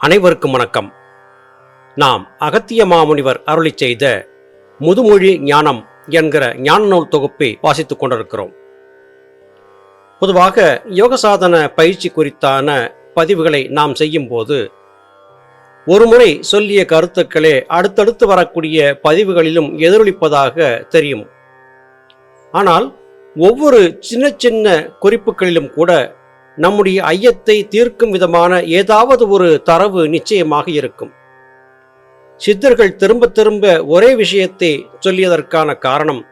அனைவருக்கும் வணக்கம். நாம் அகத்திய மாமுனிவர் அருளி செய்த முதுமொழி ஞானம் என்கிற ஞான நூல் தொகுப்பை வாசித்துக் கொண்டிருக்கிறோம். பொதுவாக யோக சாதன பயிற்சி குறித்தான பதிவுகளை நாம் செய்யும்போது ஒருமுறை சொல்லிய கருத்துக்களே அடுத்தடுத்து வரக்கூடிய பதிவுகளிலும் எதிரொலிப்பதாக தெரியும். ஆனால் ஒவ்வொரு சின்ன சின்ன குறிப்புகளிலும் கூட நம்முடைய ஐயத்தை தீர்க்கும் விதமான ஏதாவது ஒரு தரவு நிச்சயமாக இருக்கும். சித்தர்கள் திரும்ப திரும்ப ஒரே விஷயத்தை சொல்லியதற்கான காரணம்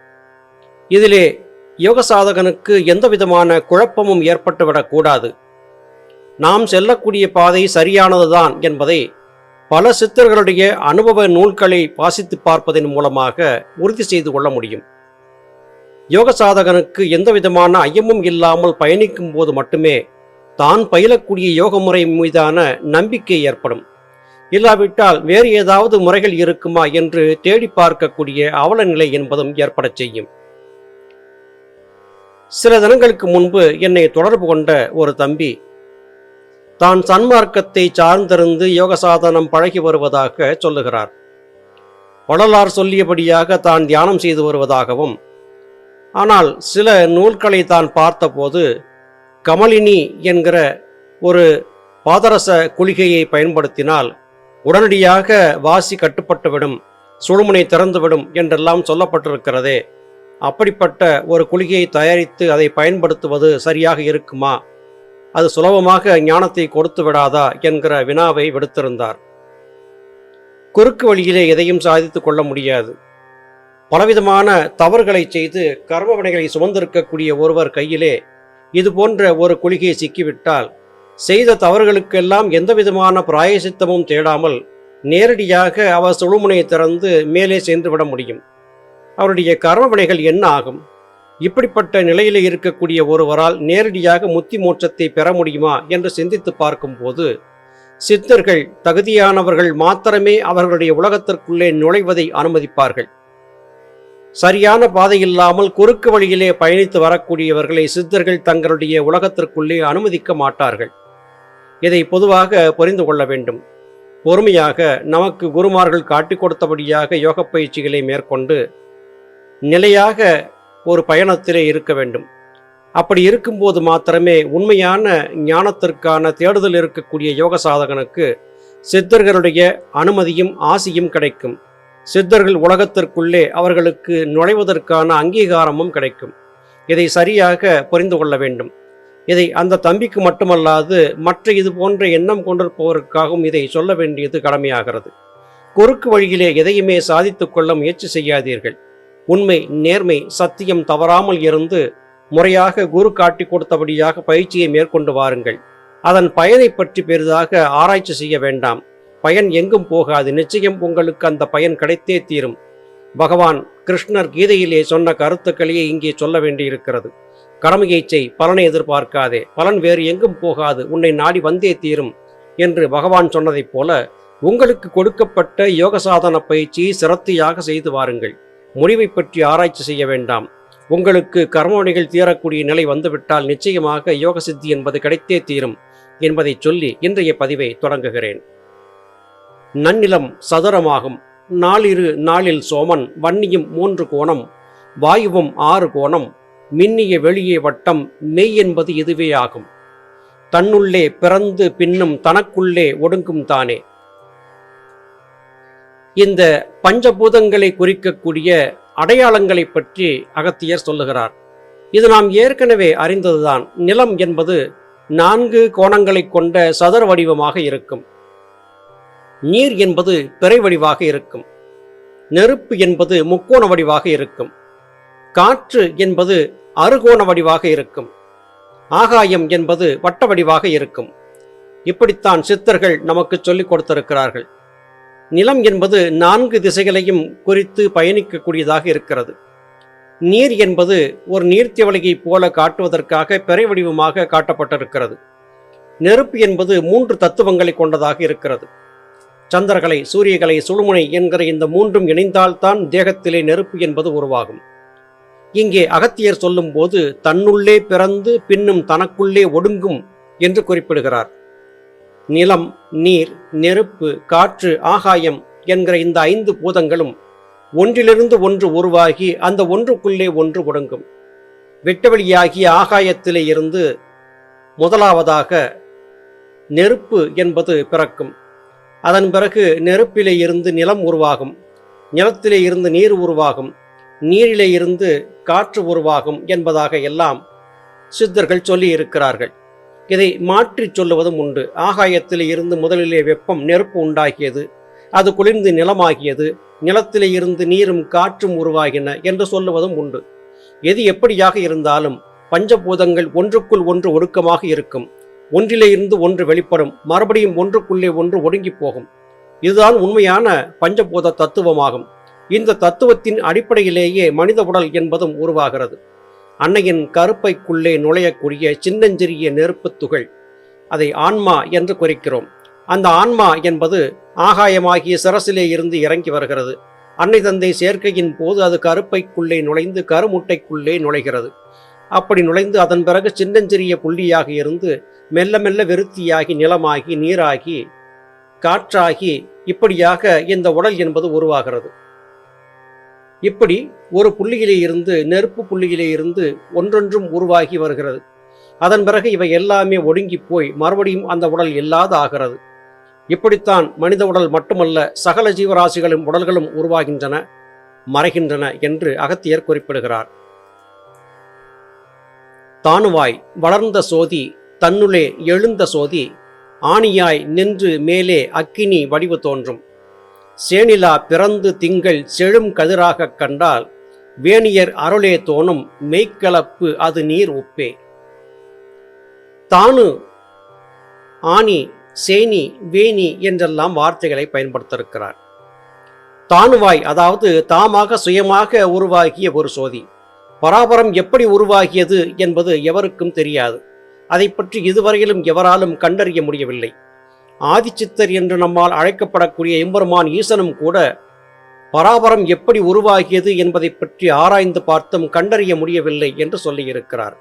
இதிலே யோக சாதகனுக்கு எந்த விதமான குழப்பமும் ஏற்பட்டுவிடக்கூடாது நாம் செல்லக்கூடிய பாதை சரியானதுதான் என்பதை பல சித்தர்களுடைய அனுபவ நூல்களை வாசித்து பார்ப்பதன் மூலமாக உறுதி செய்து கொள்ள முடியும். யோக சாதகனுக்கு எந்த விதமான ஐயமும் இல்லாமல் பயணிக்கும் போது மட்டுமே தான் பயிலக்கூடிய யோக முறை மீதான நம்பிக்கை ஏற்படும். இல்லாவிட்டால் வேறு ஏதாவது முறைகள் இருக்குமா என்று தேடி பார்க்கக்கூடிய அவல நிலை என்பதும் ஏற்படச் செய்யும். சில தினங்களுக்கு முன்பு என்னை தொடர்பு கொண்ட ஒரு தம்பி தான் சன்மார்க்கத்தை சார்ந்திருந்து யோக சாதனம் பழகி வருவதாக சொல்லுகிறார். வள்ளலார் சொல்லியபடியாக தான் தியானம் செய்து வருவதாகவும் ஆனால் சில நூல்களை தான் பார்த்தபோது கமலினி என்கிற ஒரு பாதரச குளிகையை பயன்படுத்தினால் உடனடியாக வாசி கட்டுப்பட்டுவிடும் சுழுமுனை திறந்துவிடும் என்றெல்லாம் சொல்லப்பட்டிருக்கிறதே. அப்படிப்பட்ட ஒரு குளிகையை தயாரித்து அதை பயன்படுத்துவது சரியாக இருக்குமா? அது சுலபமாக ஞானத்தை கொடுத்து விடாதா என்கிற வினாவை விடுத்திருந்தார். குறுக்கு வழியிலே எதையும் சாதித்து கொள்ள முடியாது. பலவிதமான தவறுகளை செய்து கர்மவனைகளை சுமந்திருக்கக்கூடிய ஒருவர் கையிலே இது போன்ற ஒரு குளிகையை சிக்கிவிட்டால் செய்த தவறுகளுக்கெல்லாம் எந்த விதமான பிராயசித்தமும் தேடாமல் நேரடியாக அவர் சுழுமுனையை திறந்து மேலே சென்று விட முடியும். அவருடைய கர்மவனைகள் என்ன ஆகும்? இப்படிப்பட்ட நிலையில் இருக்கக்கூடிய ஒருவரால் நேரடியாக முத்தி மோட்சத்தை பெற முடியுமா என்று சிந்தித்து பார்க்கும்போது சித்தர்கள் தகுதியானவர்கள் மாத்திரமே அவர்களுடைய உலகத்திற்குள்ளே நுழைவதை அனுமதிப்பார்கள். சரியான பாதை இல்லாமல் குறுக்கு வழியிலே பயணித்து வரக்கூடியவர்களை சித்தர்கள் தங்களுடைய உலகத்திற்குள்ளே அனுமதிக்க மாட்டார்கள். இதை பொதுவாக புரிந்து கொள்ள வேண்டும். பொறுமையாக நமக்கு குருமார்கள் காட்டிக் கொடுத்தபடியாக யோக பயிற்சிகளை மேற்கொண்டு நிலையாக ஒரு பயணத்திலே இருக்க வேண்டும். அப்படி இருக்கும்போது மாத்திரமே உண்மையான ஞானத்திற்கான தேடுதல் இருக்கக்கூடிய யோக சாதகனுக்கு சித்தர்களுடைய அனுமதியும் ஆசியும் கிடைக்கும். சித்தர்கள் உலகத்திற்குள்ளே அவர்களுக்கு நுழைவதற்கான அங்கீகாரமும் கிடைக்கும். இதை சரியாக புரிந்து கொள்ள வேண்டும். இதை அந்த தம்பிக்கு மட்டுமல்லாது மற்ற இது போன்ற எண்ணம் கொண்டிருப்பவருக்காகவும் இதை சொல்ல வேண்டியது கடமையாகிறது. குறுக்கு வழியிலே எதையுமே சாதித்து கொள்ள முயற்சி செய்யாதீர்கள். உண்மை நேர்மை சத்தியம் தவறாமல் இருந்து முறையாக குரு காட்டி கொடுத்தபடியாக பயிற்சியை மேற்கொண்டு வாருங்கள். அதன் பயனை பற்றி பெரிதாக ஆராய்ச்சி செய்ய வேண்டாம். பயன் எங்கும் போகாது. நிச்சயம் உங்களுக்கு அந்த பயன் கிடைத்தே தீரும். பகவான் கிருஷ்ணர் கீதையிலே சொன்ன கருத்துக்களையே இங்கே சொல்ல வேண்டியிருக்கிறது. கடமையை செய் பலனை எதிர்பார்க்காதே. பலன் வேறு எங்கும் போகாது. உன்னை நாடி வந்தே தீரும் என்று பகவான் சொன்னதைப் போல உங்களுக்கு கொடுக்கப்பட்ட யோக சாதன பயிற்சியை சிரத்தையாக செய்து வாருங்கள். முடிவை பற்றி ஆராய்ச்சி செய்ய வேண்டாம். உங்களுக்கு கர்மவினைகள் தீரக்கூடிய நிலை வந்துவிட்டால் நிச்சயமாக யோக சித்தி என்பது கிடைத்தே தீரும் என்பதை சொல்லி இன்றைய பதிவை தொடங்குகிறேன். நன்னிலம் சதுரமாகும். நாளிரு நாளில் சோமன் வன்னியும் மூன்று கோணம் வாயுவும் ஆறு கோணம் மின்னிய வெளியே வட்டம் மெய் என்பது இதுவே ஆகும். தன்னுள்ளே பிறந்து பின்னும் தனக்குள்ளே ஒடுங்கும் தானே. இந்த பஞ்சபூதங்களை குறிக்கக்கூடிய அடையாளங்களை பற்றி அகத்தியர் சொல்லுகிறார். இது நாம் ஏற்கனவே அறிந்ததுதான். நிலம் என்பது நான்கு கோணங்களை கொண்ட சதுர வடிவமாக இருக்கும். நீர் என்பது பிறை வடிவாக இருக்கும். நெருப்பு என்பது முக்கோண வடிவாக இருக்கும். காற்று என்பது அறுகோண வடிவாக இருக்கும். ஆகாயம் என்பது வட்ட வடிவாக இருக்கும். இப்படித்தான் சித்தர்கள் நமக்கு சொல்லிக் கொடுத்திருக்கிறார்கள். நிலம் என்பது நான்கு திசைகளையும் குறித்து பயணிக்கக்கூடியதாக இருக்கிறது. நீர் என்பது ஒரு நீர்த்திவளையைப் போல காட்டுவதற்காக பிறை வடிவமாக காட்டப்பட்டிருக்கிறது. நெருப்பு என்பது மூன்று தத்துவங்களை கொண்டதாக இருக்கிறது. சந்திரகலை சூரியகலை சுழுமுனை என்கிற இந்த மூன்றும் இணைந்தால்தான் தேகத்திலே நெருப்பு என்பது உருவாகும். இங்கே அகத்தியர் சொல்லும்போது தன்னுள்ளே பிறந்து பின்னும் தனக்குள்ளே ஒடுங்கும் என்று குறிப்பிடுகிறார். நிலம் நீர் நெருப்பு காற்று ஆகாயம் என்கிற இந்த ஐந்து பூதங்களும் ஒன்றிலிருந்து ஒன்று உருவாகி அந்த ஒன்றுக்குள்ளே ஒன்று ஒடுங்கும். வெட்டவெளியாகிய ஆகாயத்திலே இருந்து முதலாவதாக நெருப்பு என்பது பிறக்கும். அதன் பிறகு நெருப்பிலே இருந்து நிலம் உருவாகும் நிலத்திலே இருந்து நீர் உருவாகும் நீரிலே இருந்து காற்று உருவாகும் என்பதாக எல்லாம் சித்தர்கள் சொல்லி இருக்கிறார்கள். இதை மாற்றிச் சொல்லுவதும் உண்டு. ஆகாயத்தில் இருந்து முதலிலே வெப்பம் நெருப்பு உண்டாகியது அது குளிர்ந்து நிலமாகியது நிலத்திலே இருந்து நீரும் காற்றும் உருவாகின என்று சொல்லுவதும் உண்டு. எது எப்படியாக இருந்தாலும் பஞ்சபூதங்கள் ஒன்றுக்குள் ஒன்று ஒடுக்கமாக இருக்கும். ஒன்றிலே இருந்து ஒன்று வெளிப்படும் மறுபடியும் ஒன்றுக்குள்ளே ஒன்று ஒடுங்கி போகும். இதுதான் உண்மையான பஞ்சபூத தத்துவமாகும். இந்த தத்துவத்தின் அடிப்படையிலேயே மனித உடல் என்பதும் உருவாகிறது. அன்னையின் கருப்பைக்குள்ளே நுழையக்கூடிய சின்னஞ்சிறிய நெருப்புத் துகள் அதை ஆன்மா என்று குறிக்கிறோம். அந்த ஆன்மா என்பது ஆகாயமாகிய சிரசிலே இருந்து இறங்கி வருகிறது. அன்னை தந்தை சேர்க்கையின் போது அது கருப்பைக்குள்ளே நுழைந்து கருமுட்டைக்குள்ளே நுழைகிறது. அப்படி நுழைந்து அதன் பிறகு சின்னஞ்சிறிய புள்ளியாக இருந்து மெல்ல மெல்ல விருத்தியாகி நிலமாகி நீராகி காற்றாகி இப்படியாக இந்த உடல் என்பது உருவாகிறது. இப்படி ஒரு புள்ளியிலே இருந்து நெருப்பு புள்ளியிலே இருந்து ஒன்றொன்றும் உருவாகி வருகிறது. அதன் பிறகு இவை எல்லாமே ஒடுங்கி போய் மறுபடியும் அந்த உடல் இல்லாத ஆகிறது இப்படித்தான் மனித உடல் மட்டுமல்ல சகல ஜீவராசிகளும் உடல்களும் உருவாகின்றன மறைகின்றன என்று அகத்தியர் குறிப்பிடுகிறார். தானுவாய் வளர்ந்த சோதி தன்னுளே எழுந்த சோதி ஆணியாய் நின்று மேலே அக்கினி வடிவு தோன்றும். சேனிலா பிறந்து திங்கள் செழும் கதிராகக் கண்டால் வேணியர் அருளே தோணும் மெய்க்கலப்பு அது நீர் உப்பே. தானு ஆணி சேனி வேணி என்றெல்லாம் வார்த்தைகளை பயன்படுத்தியிருக்கிறார் தானுவாய் அதாவது தாமாக சுயமாக உருவாகிய ஒரு சோதி. பராபரம் எப்படி உருவாகியது என்பது எவருக்கும் தெரியாது. அதை பற்றி இதுவரையிலும் எவராலும் கண்டறிய முடியவில்லை. ஆதிச்சித்தர் என்று நம்மால் அழைக்கப்படக்கூடிய எம்பெருமான் ஈசனும் கூட பராபரம் எப்படி உருவாகியது என்பதை பற்றி ஆராய்ந்து பார்த்தும் கண்டறிய முடியவில்லை என்று சொல்லியிருக்கிறார்.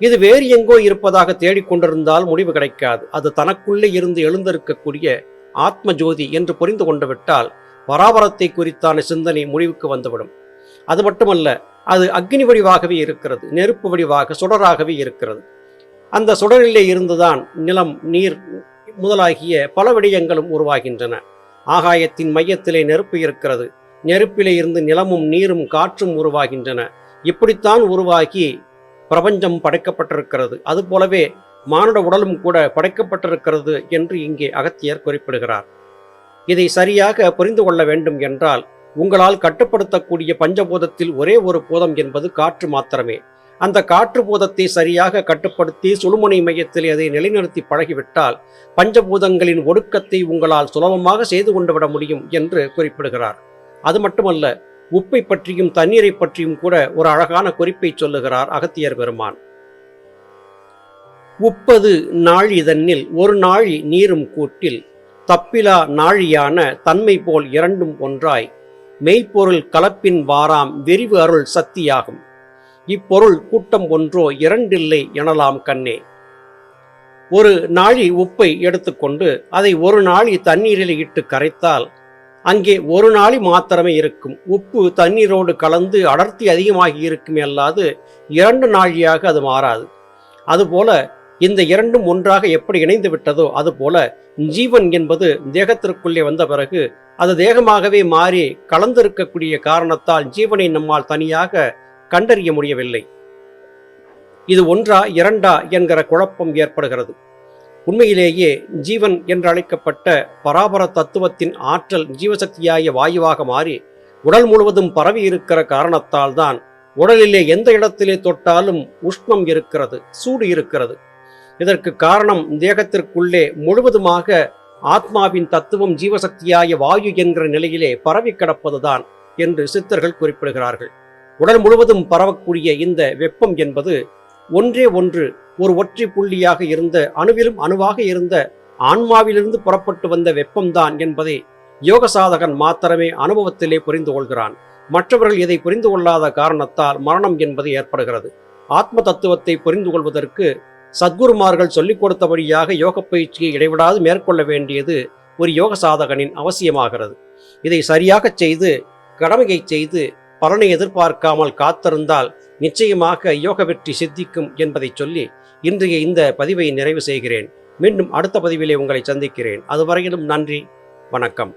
இது வேறு எங்கோ இருப்பதாக தேடிக்கொண்டிருந்தால் முடிவு கிடைக்காது. அது தனக்குள்ளே இருந்து எழுந்திருக்கக்கூடிய ஆத்ம ஜோதி என்று புரிந்து கொண்டு விட்டால் பராபரத்தை குறித்தான சிந்தனை முடிவுக்கு வந்துவிடும். அது மட்டுமல்ல அது அக்னி வடிவாகவே இருக்கிறது நெருப்பு வடிவாக சுடராகவே இருக்கிறது. அந்த சுடரிலே இருந்துதான் நிலம் நீர் முதலாகிய பல விடயங்களும் உருவாகின்றன. ஆகாயத்தின் மையத்திலே நெருப்பு இருக்கிறது. நெருப்பிலே இருந்து நிலமும் நீரும் காற்றும் உருவாகின்றன. இப்படித்தான் உருவாகி பிரபஞ்சம் படைக்கப்பட்டிருக்கிறது. அதுபோலவே மானுட உடலும் கூட படைக்கப்பட்டிருக்கிறது என்று இங்கே அகத்தியர் குறிப்பிடுகிறார். இதை சரியாக புரிந்து கொள்ள வேண்டும் என்றால் உங்களால் கட்டுப்படுத்தக்கூடிய பஞ்சபூதத்தில் ஒரே ஒரு பூதம் என்பது காற்று மாத்திரமே. அந்த காற்று பூதத்தை சரியாக கட்டுப்படுத்தி சுழுமுனை மையத்தில் அதை நிலைநிறுத்தி பழகிவிட்டால் பஞ்சபூதங்களின் ஒடுக்கத்தை உங்களால் சுலபமாக செய்து கொண்டு விட முடியும் என்று குறிப்பிடுகிறார். அது மட்டுமல்ல உப்பை பற்றியும் தண்ணீரை பற்றியும் கூட ஒரு அழகான குறிப்பை சொல்லுகிறார் அகத்தியர் பெருமான். உப்பது நாழிதன்னில் ஒரு நாழி நீரும் கூட்டில் தப்பிலா நாழியான தன்மை போல் இரண்டும் ஒன்றாய் மெய்ப்பொருள் கலப்பின் வாராம் விரிவு அருள் சக்தியாகும். இப்பொருள் கூட்டம் ஒன்றோ இரண்டில்லை எனலாம் கண்ணே. ஒரு நாழி உப்பை எடுத்துக்கொண்டு அதை ஒரு நாழி தண்ணீரில் இட்டு கரைத்தால் அங்கே ஒரு நாளி மாத்திரமே இருக்கும். உப்பு தண்ணீரோடு கலந்து அடர்த்தி அதிகமாகி இருக்குமே அல்லாது இரண்டு நாழியாக அது மாறாது. அதுபோல இந்த இரண்டும் ஒன்றாக எப்படி இணைந்து விட்டதோ அதுபோல ஜீவன் என்பது தேகத்திற்குள்ளே வந்த பிறகு அது தேகமாகவே மாறி கலந்திருக்கக்கூடிய காரணத்தால் ஜீவனை நம்மால் தனியாக கண்டறிய முடியவில்லை. இது ஒன்றா இரண்டா என்கிற குழப்பம் ஏற்படுகிறது. உண்மையிலேயே ஜீவன் என்று அழைக்கப்பட்ட பராபர தத்துவத்தின் ஆற்றல் ஜீவசக்தியாய வாயுவாக மாறி உடல் முழுவதும் பரவி இருக்கிற காரணத்தால் தான் உடலிலே எந்த இடத்திலே தொட்டாலும் உஷ்ணம் இருக்கிறது சூடு இருக்கிறது. இதற்கு காரணம் தேகத்திற்குள்ளே முழுவதுமாக ஆத்மாவின் தத்துவம் ஜீவசக்தியாய வாயு என்கிற நிலையிலே பரவி கிடப்பதுதான் என்று சித்தர்கள் குறிப்பிடுகிறார்கள். உடல் முழுவதும் பரவக்கூடிய இந்த வெப்பம் என்பது ஒன்றே ஒன்று ஒரு ஒற்றை புள்ளியாக இருந்த அணுவிலும் அணுவாக இருந்த ஆன்மாவிலிருந்து புறப்பட்டு வந்த வெப்பம்தான் என்பதை யோக சாதகன் மாத்திரமே அனுபவத்திலே புரிந்து கொள்கிறான். மற்றவர்கள் இதை புரிந்து கொள்ளாத காரணத்தால் மரணம் என்பது ஏற்படுகிறது. ஆத்ம தத்துவத்தை புரிந்து கொள்வதற்கு சத்குருமார்கள் சொல்லிக் கொடுத்தபடியாக யோக பயிற்சியை இடைவிடாது மேற்கொள்ள வேண்டியது ஒரு யோக சாதகனின் அவசியமாகிறது. இதை சரியாகச் செய்து கடமையை செய்து பலனை எதிர்பார்க்காமல் காத்திருந்தால் நிச்சயமாக யோக வெற்றி சித்திக்கும் என்பதை சொல்லி இன்றைய இந்த பதிவை நிறைவு செய்கிறேன். மீண்டும் அடுத்த பதிவிலே உங்களை சந்திக்கிறேன். அதுவரையிலும் நன்றி வணக்கம்.